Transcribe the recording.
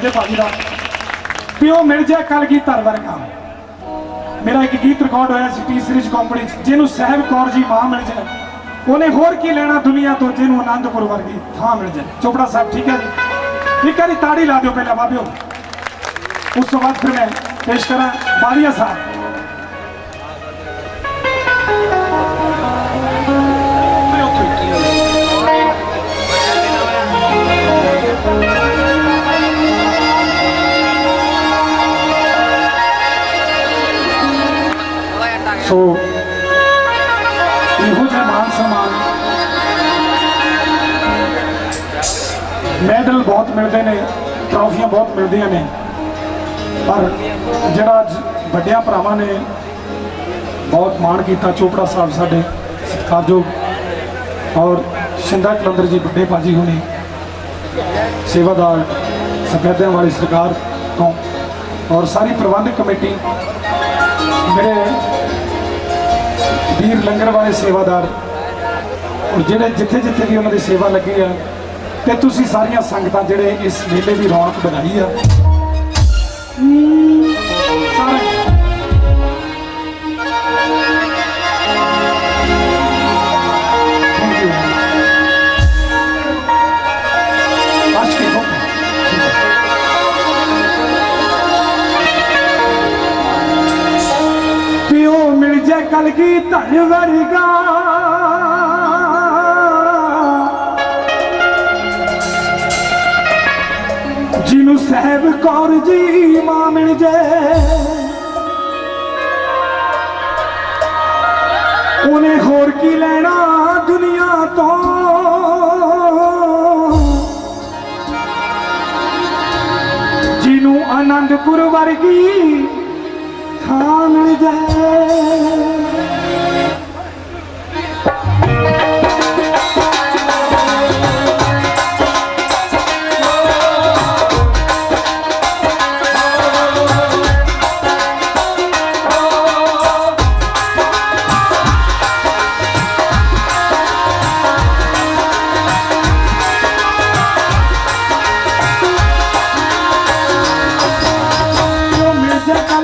ਦੇ ਭਾਜੀ ਦਾ। ਪਿਓ ਮਿਲ ਜਾ ਕਲ ਧਰ ਵਰਗਾ। ਮੇਰਾ ਇੱਕ ਗੀਤ ਰਿਕਾਰਡ ਹੋਇਆ ਸੀ ਟੀ ਸੀਰੀਜ਼ ਕੰਪਨੀ ਚ, ਜਿਹਨੂੰ ਸਹਿਬ ਕੌਰ ਜੀ ਮਾਂ ਮਿਲ ਜਾਏ। ਉਹਨੇ ਹੋਰ ਕੀ ਲੈਣਾ ਦੁਨੀਆ ਤੋਂ ਜਿਹਨੂੰ ਆਨੰਦਪੁਰ ਵਰਗੀ ਥਾਂ ਮਿਲ ਜਾਏ। ਚੋਪੜਾ ਸਾਹਿਬ, ਠੀਕ ਹੈ ਜੀ? ਇੱਕ ਵਾਰੀ ਤਾੜੀ ਲਾ ਦਿਓ ਪਹਿਲਾਂ ਬਾਬਿਓ। ਉਸ ਤੋਂ ਬਾਅਦ ਫਿਰ ਮੈਂ ਪੇਸ਼ ਕਰਾਂ ਬਾਲੀਆ ਸਾਹਿਬ। ਸੋ ਇਹੋ ਜਿਹਾ ਮਾਨ ਸਨਮਾਨ ਮੈਡਲ ਬਹੁਤ ਮਿਲਦੇ ਨੇ, ਟਰਾਫੀਆਂ ਬਹੁਤ ਮਿਲਦੀਆਂ ਨੇ, ਪਰ ਜਿਹੜਾ ਵੱਡਿਆਂ ਭਰਾਵਾਂ ਨੇ ਬਹੁਤ ਮਾਣ ਕੀਤਾ, ਚੋਪੜਾ ਸਾਹਿਬ ਸਾਡੇ ਸਤਿਕਾਰਯੋਗ ਔਰ ਸ਼ਿੰਦਾ ਕਲੰਦਰ ਜੀ ਵੱਡੇ ਭਾਜੀ ਹੋਣੀ ਸੇਵਾਦਾਰ ਸਫੈਦਿਆਂ ਵਾਲੀ ਸਰਕਾਰ ਤੋਂ ਔਰ ਸਾਰੀ ਪ੍ਰਬੰਧਕ ਕਮੇਟੀ ਮੇਰੇ ਵੀਰ ਲੰਗਰ ਵਾਲੇ ਸੇਵਾਦਾਰ। ਔਰ ਜਿਹੜੇ ਜਿੱਥੇ ਜਿੱਥੇ ਵੀ ਉਹਨਾਂ ਦੀ ਸੇਵਾ ਲੱਗੀ ਆ, ਤੇ ਤੁਸੀਂ ਸਾਰੀਆਂ ਸੰਗਤਾਂ ਜਿਹੜੇ ਇਸ ਮੇਲੇ ਦੀ ਰੌਣਕ ਬਣਾਈ ਆ। ਮਿਲ ਕਲ ਕੀ ਧਨ ਵਰਗਾ। ਜਿਹਨੂੰ ਸਹਿਬ ਕੌਰ ਜੀ ਮਾਂ ਮਿਲ ਜੇ। ਉਹਨੇ ਹੋਰ ਕੀ ਲੈਣਾ ਦੁਨੀਆ ਤੋਂ? ਜਿਹਨੂੰ ਆਨੰਦਪੁਰ ਵਰਗੀ ਥਾਂ ਮਿਲ ਜਾਏ।